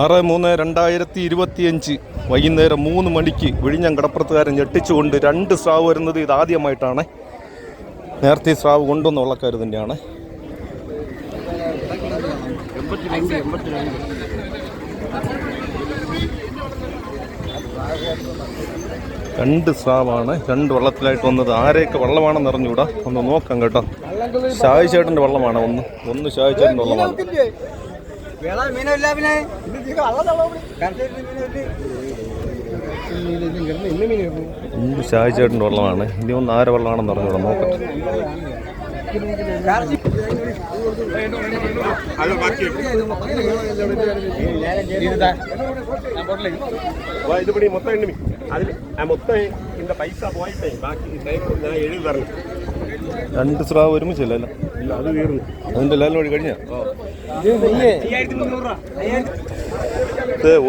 ആറ് മൂന്ന് രണ്ടായിരത്തി ഇരുപത്തിയഞ്ച് വൈകുന്നേരം മൂന്ന് മണിക്ക് വിഴിഞ്ഞം കടപ്പുറത്തുകാരൻ ഞെട്ടിച്ചുകൊണ്ട് രണ്ട് സ്രാവ് വരുന്നത് ഇതാദ്യമായിട്ടാണ് നേരത്തെ സ്രാവ് കൊണ്ടുവന്ന വള്ളക്കാർ തന്നെയാണ്. രണ്ട് സ്രാവാണ്. രണ്ട് വള്ളത്തിലായിട്ട് വന്നത്. ആരെയൊക്കെ വള്ളമാണെന്ന് അറിഞ്ഞുകൂടാ? ഒന്ന് നോക്കാം കേട്ടോ. ഷായി വള്ളമാണ് ഒന്ന്? ഒന്ന് ഷായി വള്ളമാണ്? ഇത് ഷാജിച്ചേട്ടന്റെ വെള്ളമാണ്. ഇനി ഒന്ന് ആരെ വെള്ളമാണെന്ന് പറഞ്ഞൂടെ നോക്കട്ടെ ഇത് മൊത്തം എണ്ണമി അതിൽ മൊത്തം ഇതിന്റെ പൈസ പോയിട്ടേ ബാക്കി ഞാൻ എഴുതി തരണം. രണ്ട് സ്രാവ് ഒരുമിച്ചല്ല അത് തീർന്നു. അതിന്റെ എല്ലാം വഴി കഴിഞ്ഞേ?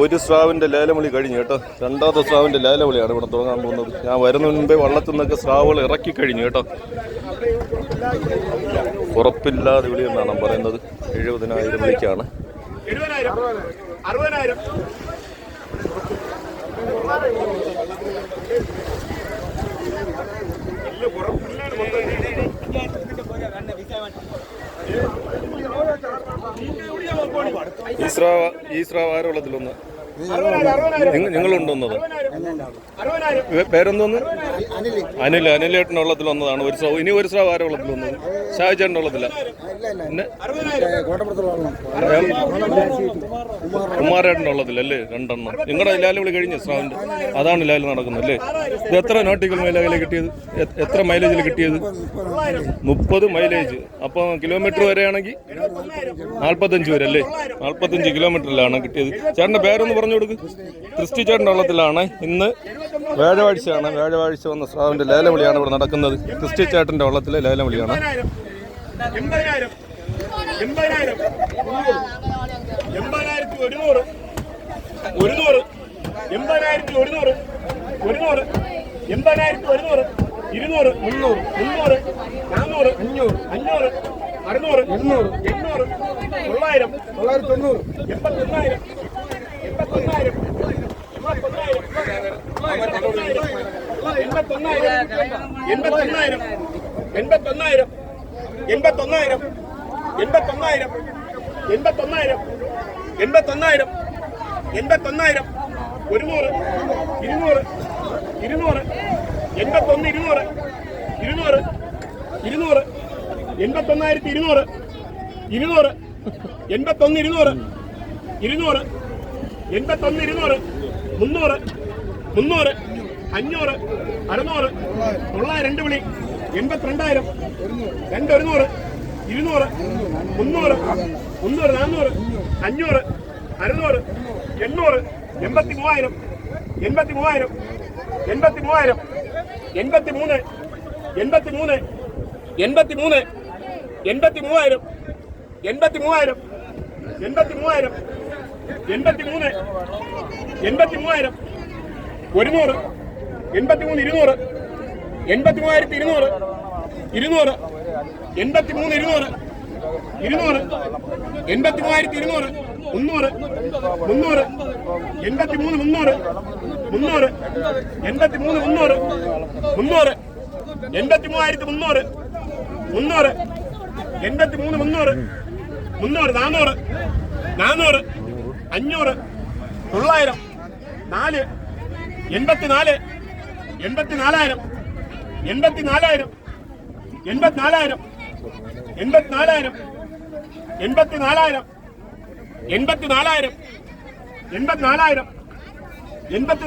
ഒരു സ്രാവിന്റെ ലേലവിളി കഴിഞ്ഞു കേട്ടോ. രണ്ടാമത്തെ സ്രാവിന്റെ ലേലവിളിയാണ് ഇവിടെ തുടങ്ങാൻ പോകുന്നത്. ഞാൻ വരുന്ന മുൻപേ വള്ളത്തിൽ നിന്നൊക്കെ സ്രാവുകൾ ഇറക്കി കഴിഞ്ഞു കേട്ടോ. ഉറപ്പില്ലാതെ വിളി എന്നാണ് പറയുന്നത്. എഴുപതിനായിരം വിളിക്കാണ്. അറുപതിനായിരം. ഈശ്രാ ഈശ്രാവാരവെള്ളത്തിലൊന്ന് നിങ്ങളുണ്ടോന്നത് പേരെന്തോന്ന്? അനിൽ അനിൽ ചേട്ടന്റെ വള്ളത്തിൽ വന്നതാണ്. ഒരു സ്രാവ് ഇനി ഒരു സ്രാവ് ആരെ വള്ളത്തിൽ വന്നത് ഷാഹിച്ചേട്ടന്റെ വള്ളത്തില്ല പിന്നെ കുമാരേട്ടന്റെ വള്ളത്തിലല്ലേ രണ്ടെണ്ണം. നിങ്ങളുടെ ലാലുവിളി കഴിഞ്ഞ? സ്രാവിന്റെ അതാണ് ലാൽ നടക്കുന്നത് അല്ലേ? ഇത് എത്ര നോട്ടിക്കൽ മൈലേജിൽ കിട്ടിയത്? എത്ര മൈലേജിൽ കിട്ടിയത്? മുപ്പത് മൈലേജ്. അപ്പോൾ കിലോമീറ്റർ വരെയാണെങ്കിൽ നാൽപ്പത്തഞ്ച് വരെ അല്ലേ? നാൽപ്പത്തഞ്ച് കിലോമീറ്ററിലാണ് കിട്ടിയത്. ചേട്ടന്റെ പേരൊന്ന് പറഞ്ഞു കൊടുക്ക്. ക്രിസ്റ്റി ചേട്ടന്റെ വള്ളത്തിലാണ് ഇന്ന് വ്യാഴാഴ്ചയാണ് വ്യാഴാഴ്ച വന്ന സ്രാവിന്റെ ലേലവിളിയാണ് ഇവിടെ നടക്കുന്നത് ക്രിസ്റ്റി ചേട്ടന്റെ വള്ളത്തിലെ ലേലവിളിയാണ് വിളിയാണ് ഒരുന്നൂറ് ഒരുന്നൂറ് എൺപതിനായിരത്തി ഒരുന്നൂറ് ഒരുന്നൂറ് എൺപതിനായിരത്തി തൊള്ളായിരം തൊള്ളായിരത്തി തൊണ്ണൂറ് എൺപത്തൊന്നായിരം എൺപത്തൊന്നായിരം എൺപത്തൊന്നായിരം ഇരുന്നൂറ് ഇരുന്നൂറ് എൺപത്തൊന്ന് ഇരുന്നൂറ് ഇരുന്നൂറ് ഇരുന്നൂറ് ഇരുന്നൂറ് ഇരുന്നൂറ് എൺപത്തൊന്ന് ഇരുന്നൂറ് ഇരുന്നൂറ് എൺപത്തൊന്ന് ഇരുന്നൂറ്. മുന്നൂറ് മുന്നൂറ് അഞ്ഞൂറ് അറുന്നൂറ് തൊള്ളായിരം രണ്ട് വിളി എൺപത്തിരണ്ടായിരം രണ്ട് ഒരുന്നൂറ് ഇരുന്നൂറ് മുന്നൂറ് മുന്നൂറ് നാന്നൂറ് അഞ്ഞൂറ് അറുന്നൂറ് എണ്ണൂറ് എൺപത്തി മൂവായിരം എൺപത്തി മൂവായിരം എൺപത്തി മൂവായിരം എൺപത്തി മൂന്ന് എൺപത്തി മൂന്ന് എൺപത്തി മൂന്ന് എൺപത്തി മൂവായിരം എൺപത്തി മൂവായിരം എൺപത്തി മൂവായിരം എൺപത്തി മൂന്ന് എൺപത്തി മൂവായിരം ഒരുന്നൂറ് എൺപത്തി ഇരുന്നൂറ് എൺപത്തി ഇരുന്നൂറ് ഇരുന്നൂറ് എൺപത്തി ഇരുന്നൂറ് ഇരുന്നൂറ് എൺപത്തി ഇരുന്നൂറ് മുന്നൂറ് മുന്നൂറ് എൺപത്തി മൂന്ന് മുന്നൂറ് മുന്നൂറ് എൺപത്തി മൂന്ന് മുന്നൂറ് മുന്നൂറ് എൺപത്തി മുന്നൂറ് മുന്നൂറ് എൺപത്തി മൂന്ന് മുന്നൂറ് മുന്നൂറ് നാന്നൂറ് നാന്നൂറ് അഞ്ഞൂറ് തൊള്ളായിരം നാല് എൺപത്തിനാല് എൺപത്തിനാലായിരം എൺപത്തിനാലായിരം എൺപത്തിനാലായിരം എൺപത്തിനാലായിരം എൺപത്തിനാലായിരം എൺപത്തിനാലായിരം എൺപത്തിനാലായിരം എൺപത്തിനാലായിരം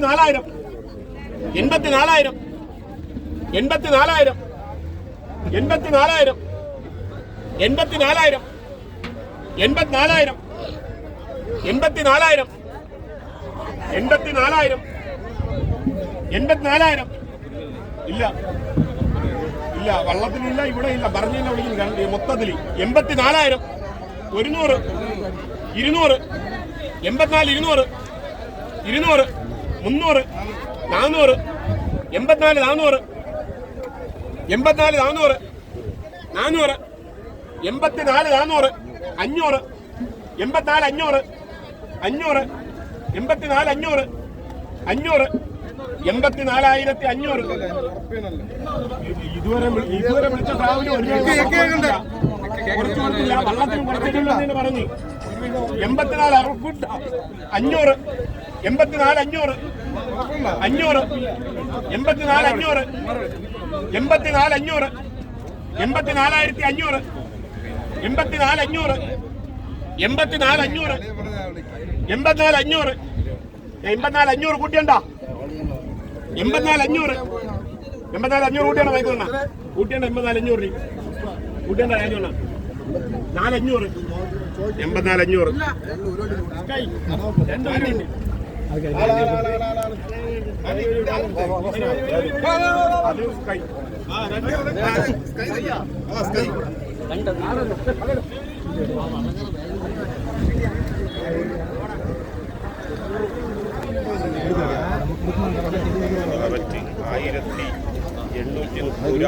എൺപത്തിനാലായിരം എൺപത്തിനാലായിരം എൺപത്തിനാലായിരം എൺപത്തിനാലായിരം എൺപത്തിനാലായിരം എൺപത്തിനാലായിരം. എൺപത്തിനാലായിരം. എൺപത്തിനാലായിരം. ഇല്ല. ഇല്ല വള്ളത്തിലില്ല ഇവിടെ ഇല്ല പറഞ്ഞില്ല വിളിക്കുന്നു മൊത്തത്തിൽ എൺപത്തിനാലായിരം. ഒരുന്നൂറ്. ഇരുന്നൂറ്. എൺപത്തിനാല് ഇരുന്നൂറ്. ഇരുന്നൂറ്. മുന്നൂറ്. നാന്നൂറ്. എൺപത്തിനാല് നാന്നൂറ്. എൺപത്തിനാല് നാന്നൂറ്. നാന്നൂറ്. എൺപത്തിനാല് നാന്നൂറ്. അഞ്ഞൂറ്. എൺപത്തിനാല് അഞ്ഞൂറ്. അഞ്ഞൂറ്. എൺപത്തിനാല് അഞ്ഞൂറ്. അഞ്ഞൂറ്. എൺപത്തിനാലായിരത്തി അഞ്ഞൂറ്. ഇതുവരെ ഇതുവരെ വിളിച്ച ട്രാവലും കുറച്ച് കൊടുത്തില്ല. വള്ളത്തിന് കുറച്ചിട്ടില്ലെന്ന് പറഞ്ഞു. എൺപത്തിനാല് അറുപത് അഞ്ഞൂറ്. എൺപത്തിനാല് അഞ്ഞൂറ്. അഞ്ഞൂറ്. എൺപത്തിനാല് അഞ്ഞൂറ്. എൺപത്തിനാല് അഞ്ഞൂറ്. എൺപത്തിനാലായിരത്തി അഞ്ഞൂറ്. എൺപത്തിനാല് അഞ്ഞൂറ്. എൺപത്തിനാല് അഞ്ഞൂറ്. എൺപത്തിനാല് അഞ്ഞൂറ്. എൺപത്തിനാല് അഞ്ഞൂറ് കൂട്ടിയണ്ട എൺപത്തിനാല് അഞ്ഞൂറ്. എൺപത്തിനാല് അഞ്ഞൂറ് കൂട്ടിയാണ് വൈകുന്ന കൂട്ടിയണ്ട എൺപത്തിനാല് അഞ്ഞൂറ് രൂപ. കൂട്ടിയണ്ട രാജോണ്ണ നാലഞ്ഞൂറ് എൺപത്തിനാല് അഞ്ഞൂറ്. രണ്ട്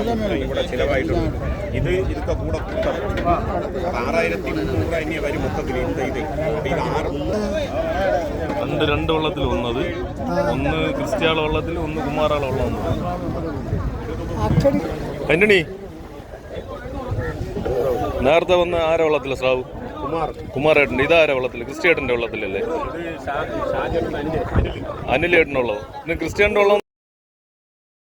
എണ്ണൂറ്റി മുപ്പത് ഇവിടെ ചിലവായിട്ടുണ്ട്. ഇത് ഇതൊക്കെ കൂടെ കൂട്ടം ആറായിരത്തി മുന്നൂറ് ഇനി വരും മൊത്തത്തിൽ ഇത്. ഇത് ഇത് ആറ് രണ്ട് രണ്ട് വള്ളത്തിൽ വന്നത്. ഒന്ന് ക്രിസ്ത്യാള വള്ളത്തിൽ ഒന്ന് കുമാറാള വള്ളം കന്നണി നേരത്തെ വന്ന ആരാ വള്ളത്തില്ല സ്രാവ്? കുമാർ. കുമാരേട്ടന്റെ. ഇതാരാ വള്ളത്തിൽ ക്രിസ്ത്യേട്ടന്റെ വള്ളത്തിലല്ലേ? അനിലേട്ടനുള്ളത് പിന്നെ ക്രിസ്ത്യാന്റെ വള്ളം